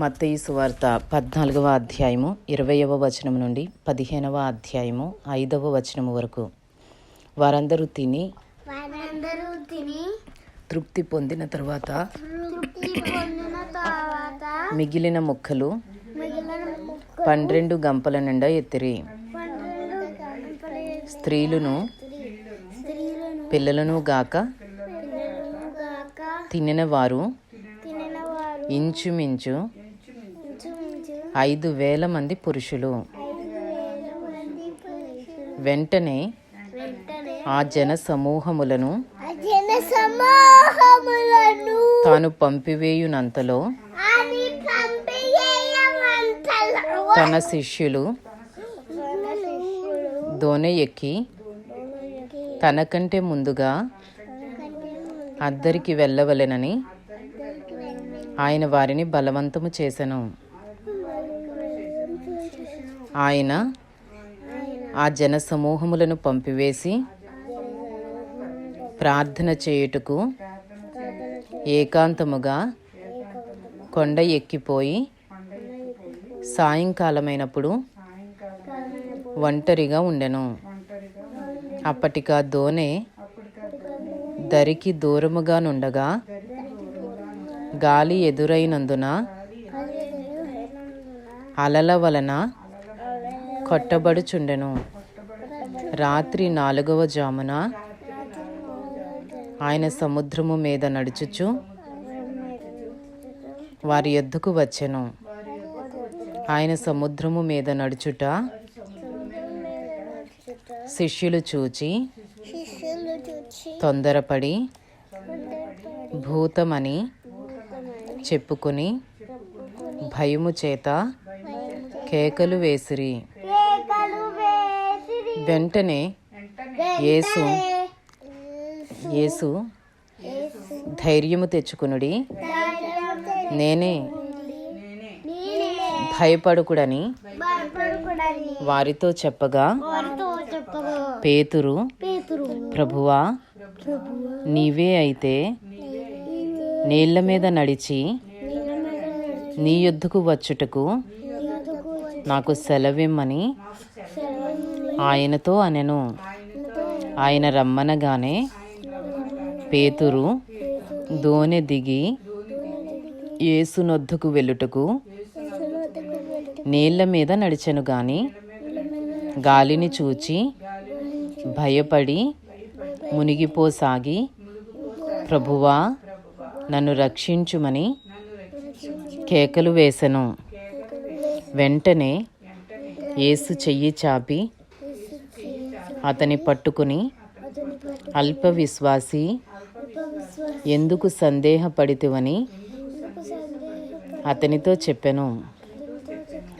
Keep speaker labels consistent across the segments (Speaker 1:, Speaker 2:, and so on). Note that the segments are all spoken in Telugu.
Speaker 1: మత్తయి సువార్త పద్నాలుగవ అధ్యాయము ఇరవయవ వచనం నుండి పదిహేనవ అధ్యాయము ఐదవ వచనము వరకు. వారందరూ తిని
Speaker 2: తిని
Speaker 1: తృప్తి పొందిన తర్వాత మిగిలిన ముక్కలు పన్నెండు గంపల నిండా ఎత్తిరి. స్త్రీలను పిల్లలను గాక తినిన వారు ఇంచుమించు ఐదు వేల మంది పురుషులు. వెంటనే ఆ జన సమూహములను తాను పంపివేయునంతలో తన శిష్యులు దోనె ఎక్కి తనకంటే ముందుగా అద్దరికి వెళ్ళవలెనని ఆయన వారిని బలవంతము చేసెను. ఆయన ఆ జన సమూహములను పంపివేసి ప్రార్థన చేయుటకు ఏకాంతముగా కొండ ఎక్కిపోయి సాయంకాలమైనప్పుడు ఒంటరిగా ఉండెను. అప్పటికా దోనె దరికి దూరముగా నుండగా గాలి ఎదురైనందున అలల వలన కొట్టబడుచుండెను. రాత్రి నాలుగవ జామున ఆయన సముద్రము మీద నడుచుచు వారి ఎద్దుకు వచ్చెను. ఆయన సముద్రము మీద నడుచుట శిష్యులు చూచి తొందరపడి భూతమని చెప్పుకుని భయము చేత కేకలు వేసిరి. వెంటనే యేసు యేసు ధైర్యము తెచ్చుకునుడి. నేనే భయపడుకుడని వారితో చెప్పగా పేతురు ప్రభువా నీవే అయితే నీళ్ళ మీద నడిచి నీ యుద్ధకు వచ్చుటకు నాకు సెలవిమ్మని ఆయనతో అనెను. ఆయన రమ్మనగానే పేతురు దోనె దిగి ఏసునొద్దకు వెళ్ళుటకు నీళ్ళ మీద నడిచెను గాని గాలిని చూచి భయపడి మునిగిపోసాగి ప్రభువా నన్ను రక్షించుమని కేకలు వేసెను. వెంటనే ఏసు చెయ్యి చాపి అతని పట్టుకుని అల్ప విశ్వాసి ఎందుకు సందేహపడితివని అతనితో చెప్పెను.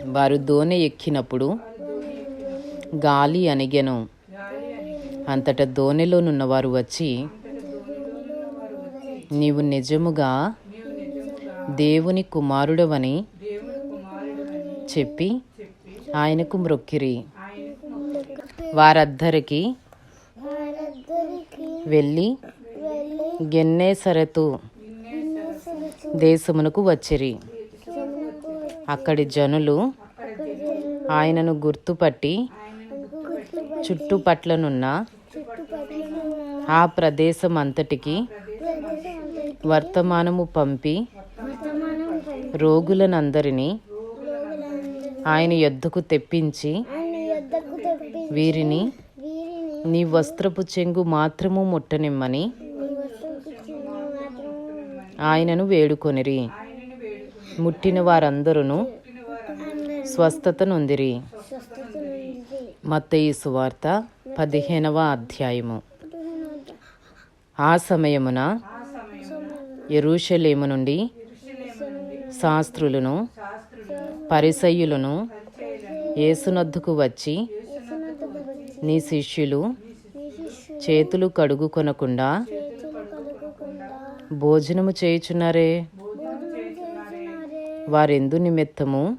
Speaker 1: వారు దోణి ఎక్కినప్పుడు గాలి అణిగెను. అంతటా దోణిలోనున్నవారు వచ్చి నీవు నిజముగా దేవుని కుమారుడవని చెప్పి ఆయనకు మ్రొక్కిరి. వారద్దరికి వెళ్ళి గెన్నేసరతు దేశమునకు వచ్చిరి. అక్కడి జనులు ఆయనను గుర్తుపట్టి చుట్టుపట్లనున్న ఆ ప్రదేశం అంతటికి వర్తమానము పంపి రోగులనందరినీ ఆయన యొద్దకు తెప్పించి వీరిని నీ వస్త్రపు చెంగు మాత్రము ముట్టనిమ్మని ఆయనను వేడుకొనిరి. ముట్టిన వారందరూ స్వస్థత నొందిరి మత్తయి సువార్త పదిహేనవ అధ్యాయము. ఆ సమయమున ఎరుషలేము నుండి శాస్త్రులను పరిసయ్యులను ఏసునద్దుకు వచ్చి నీ శిష్యులు చేతులు కడుగుకొనకుండా భోజనము చేయుచున్నారే. వారెందు నిమిత్తము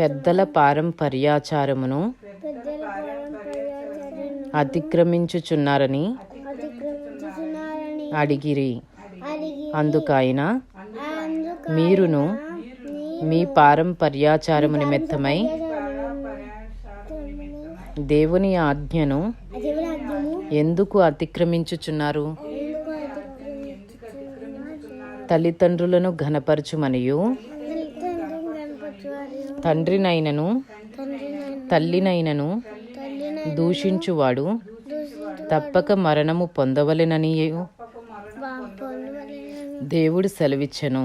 Speaker 1: పెద్దల పారంపర్యాచారమును అతిక్రమించుచున్నారని అడిగిరి. అందుకైన మీరును మీ పారంపర్యాచారము నిమిత్తమై దేవుని ఆజ్ఞను ఎందుకు అతిక్రమించుచున్నారు? తల్లిదండ్రులను ఘనపరచుమనియు తండ్రినైనను
Speaker 2: తండ్రినైన
Speaker 1: తల్లినైనను
Speaker 2: తల్లినైన
Speaker 1: దూషించువాడు
Speaker 2: దూషించు
Speaker 1: తప్పక మరణము పొందవలెనని దేవుడు సెలవిచ్చెను.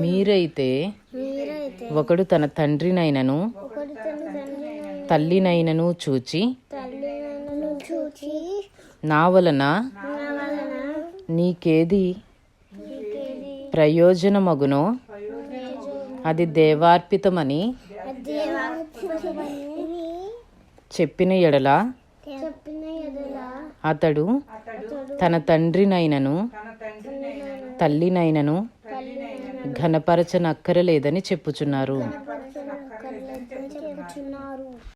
Speaker 1: మీరైతే ఒకడు తన తండ్రినైనను తల్లినైనను చూచి నా వలన నీకేది ప్రయోజనమగునో అది దేవార్పితమని చెప్పిన ఎడల అతడు తన తండ్రినైనను తల్లినైనను ఘనపరచనక్కరలేదని
Speaker 2: చెప్పుచున్నారు.